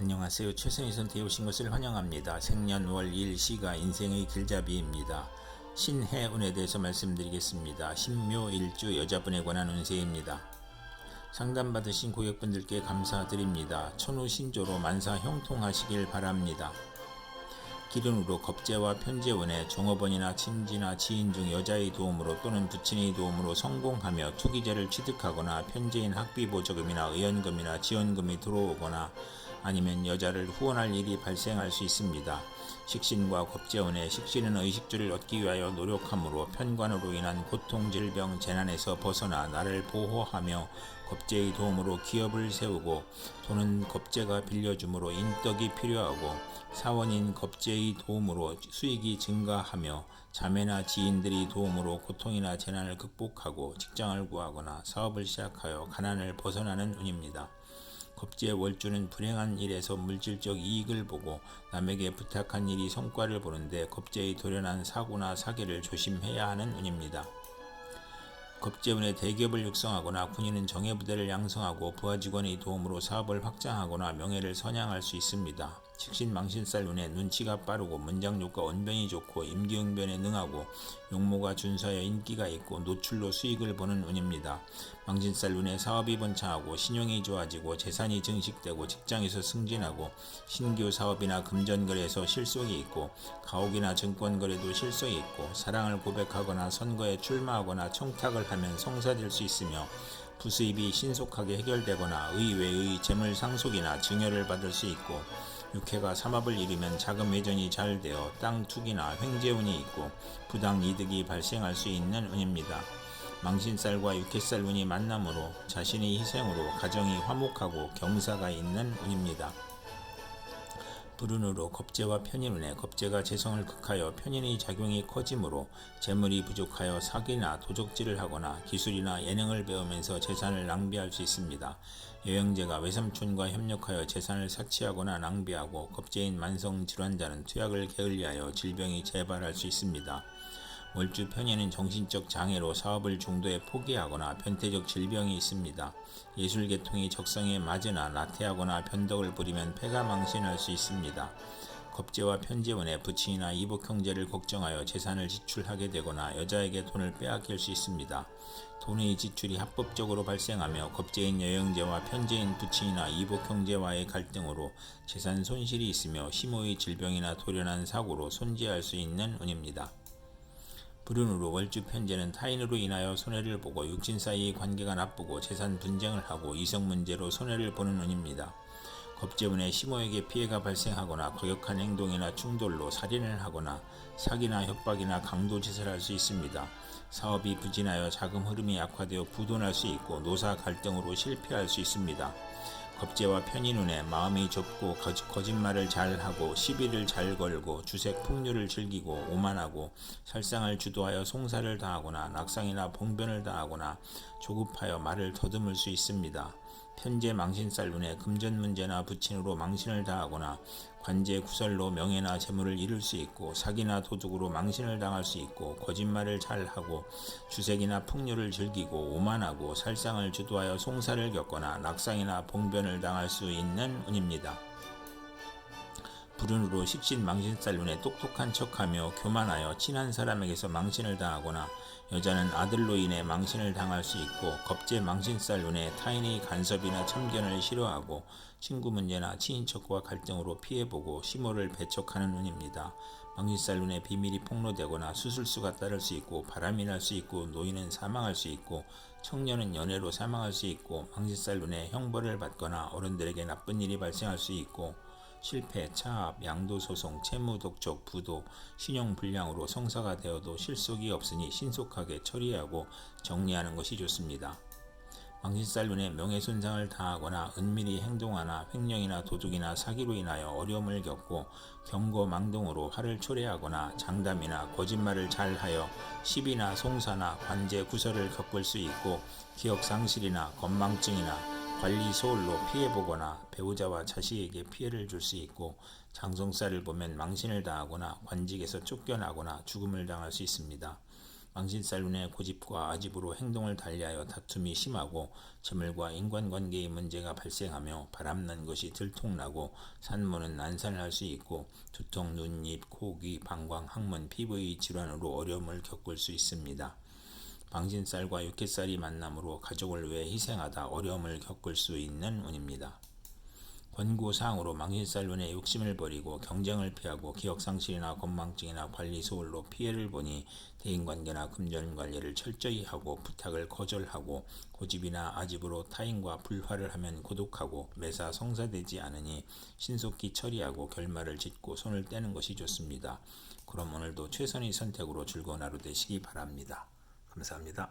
안녕하세요. 최선희 선택에 오신 것을 환영합니다. 생년월 일 시가 인생의 길잡이입니다. 신해 운에 대해서 말씀드리겠습니다. 신묘 일주 여자분에 관한 운세입니다. 상담받으신 고객분들께 감사드립니다. 천우 신조로 만사 형통하시길 바랍니다. 기른으로 겁재와 편재운에 종업원이나 친지나 지인 중 여자의 도움으로 또는 부친의 도움으로 성공하며 투기재를 취득하거나 편재인 학비 보조금이나 의연금이나 지원금이 들어오거나 아니면 여자를 후원할 일이 발생할 수 있습니다. 식신과 겁재운에 식신은 의식주를 얻기 위하여 노력함으로 편관으로 인한 고통, 질병, 재난에서 벗어나 나를 보호하며 겁재의 도움으로 기업을 세우고 돈은 겁재가 빌려줌으로 인덕이 필요하고 사원인 겁재의 도움으로 수익이 증가하며 자매나 지인들이 도움으로 고통이나 재난을 극복하고 직장을 구하거나 사업을 시작하여 가난을 벗어나는 운입니다. 겁지의 월주는 불행한 일에서 물질적 이익을 보고 남에게 부탁한 일이 성과를 보는데 겁제의 돌연한 사고나 사기를 조심해야 하는 운입니다. 겁재운의 대기업을 육성하거나 군인은 정예부대를 양성하고 부하 직원의 도움으로 사업을 확장하거나 명예를 선양할 수 있습니다. 식신 망신살 운에 눈치가 빠르고 문장욕과 언변이 좋고 임기응변에 능하고 용모가 준수하여 인기가 있고 노출로 수익을 보는 운입니다. 망신살 운에 사업이 번창하고 신용이 좋아지고 재산이 증식되고 직장에서 승진하고 신규 사업이나 금전거래에서 실속이 있고 가옥이나 증권거래도 실속이 있고 사랑을 고백하거나 선거에 출마하거나 청탁을 하면 성사될 수 있으며 부수입이 신속하게 해결되거나 의외의 재물 상속이나 증여를 받을 수 있고 육회가 삼합을 이루면 자금 회전이 잘 되어 땅 투기나 횡재운이 있고 부당 이득이 발생할 수 있는 운입니다. 망신살과 육회살 운이 만남으로 자신의 희생으로 가정이 화목하고 경사가 있는 운입니다. 불운으로 겁재와 편인운에 겁재가 재성을 극하여 편인의 작용이 커지므로 재물이 부족하여 사기나 도적질을 하거나 기술이나 예능을 배우면서 재산을 낭비할 수 있습니다. 여행제가 외삼촌과 협력하여 재산을 사치하거나 낭비하고 겁재인 만성 질환자는 투약을 게을리하여 질병이 재발할 수 있습니다. 월주 편에는 정신적 장애로 사업을 중도에 포기하거나 변태적 질병이 있습니다. 예술 계통이 적성에 맞으나 나태하거나 변덕을 부리면 폐가 망신할 수 있습니다. 겁재와 편재원의 부친이나 이복 형제를 걱정하여 재산을 지출하게 되거나 여자에게 돈을 빼앗길 수 있습니다. 돈의 지출이 합법적으로 발생하며 겁재인 여영제와 편재인 부친이나 이복 형제와의 갈등으로 재산 손실이 있으며 심호의 질병이나 돌연한 사고로 손재할 수 있는 운입니다. 불운으로 월주 편제는 타인으로 인하여 손해를 보고 육신 사이의 관계가 나쁘고 재산 분쟁을 하고 이성 문제로 손해를 보는 운입니다. 겁재운에 심호에게 피해가 발생하거나 거역한 행동이나 충돌로 살인을 하거나 사기나 협박이나 강도 짓을 할 수 있습니다. 사업이 부진하여 자금 흐름이 약화되어 부도날 수 있고 노사 갈등으로 실패할 수 있습니다. 겁재와 편인운에 마음이 좁고 거짓말을 잘하고 시비를 잘 걸고 주색 풍류를 즐기고 오만하고 살상을 주도하여 송사를 당하거나 낙상이나 봉변을 당하거나 조급하여 말을 더듬을 수 있습니다. 편재 망신살 운에 금전 문제나 부친으로 망신을 당하거나 관제 구설로 명예나 재물을 잃을 수 있고 사기나 도둑으로 망신을 당할 수 있고 거짓말을 잘하고 주색이나 풍류를 즐기고 오만하고 살상을 주도하여 송사를 겪거나 낙상이나 봉변을 당할 수 있는 운입니다. 불운으로 식신 망신살 눈에 똑똑한 척하며 교만하여 친한 사람에게서 망신을 당하거나 여자는 아들로 인해 망신을 당할 수 있고 겁제 망신살 눈에 타인의 간섭이나 참견을 싫어하고 친구 문제나 친인척과 갈등으로 피해보고 심호를 배척하는 운입니다. 망신살 눈에 비밀이 폭로되거나 수술수가 따를 수 있고 바람이 날 수 있고 노인은 사망할 수 있고 청년은 연애로 사망할 수 있고 망신살 눈에 형벌을 받거나 어른들에게 나쁜 일이 발생할 수 있고 실패, 차압, 양도소송, 채무독촉, 부도, 신용불량으로 성사가 되어도 실속이 없으니 신속하게 처리하고 정리하는 것이 좋습니다. 망신살 눈에 명예손상을 당하거나 은밀히 행동하나 횡령이나 도둑이나 사기로 인하여 어려움을 겪고 경고망동으로 화를 초래하거나 장담이나 거짓말을 잘하여 시비나 송사나 관제 구설을 겪을 수 있고 기억상실이나 건망증이나 관리 소홀로 피해보거나 배우자와 자식에게 피해를 줄 수 있고 장성살을 보면 망신을 당하거나 관직에서 쫓겨나거나 죽음을 당할 수 있습니다. 망신살룬의 고집과 아집으로 행동을 달리하여 다툼이 심하고 재물과 인간관계의 문제가 발생하며 바람난 것이 들통나고 산모는 난산을 할수 있고 두통, 눈, 입, 코, 귀, 방광, 항문, 피부의 질환으로 어려움을 겪을 수 있습니다. 방진살과 육개살이 만남으로 가족을 위해 희생하다 어려움을 겪을 수 있는 운입니다. 권고사항으로 망신살론의 욕심을 버리고 경쟁을 피하고 기억상실이나 건망증이나 관리 소홀로 피해를 보니 대인관계나 금전관리를 철저히 하고 부탁을 거절하고 고집이나 아집으로 타인과 불화를 하면 고독하고 매사 성사되지 않으니 신속히 처리하고 결말을 짓고 손을 떼는 것이 좋습니다. 그럼 오늘도 최선의 선택으로 즐거운 하루 되시기 바랍니다. 감사합니다.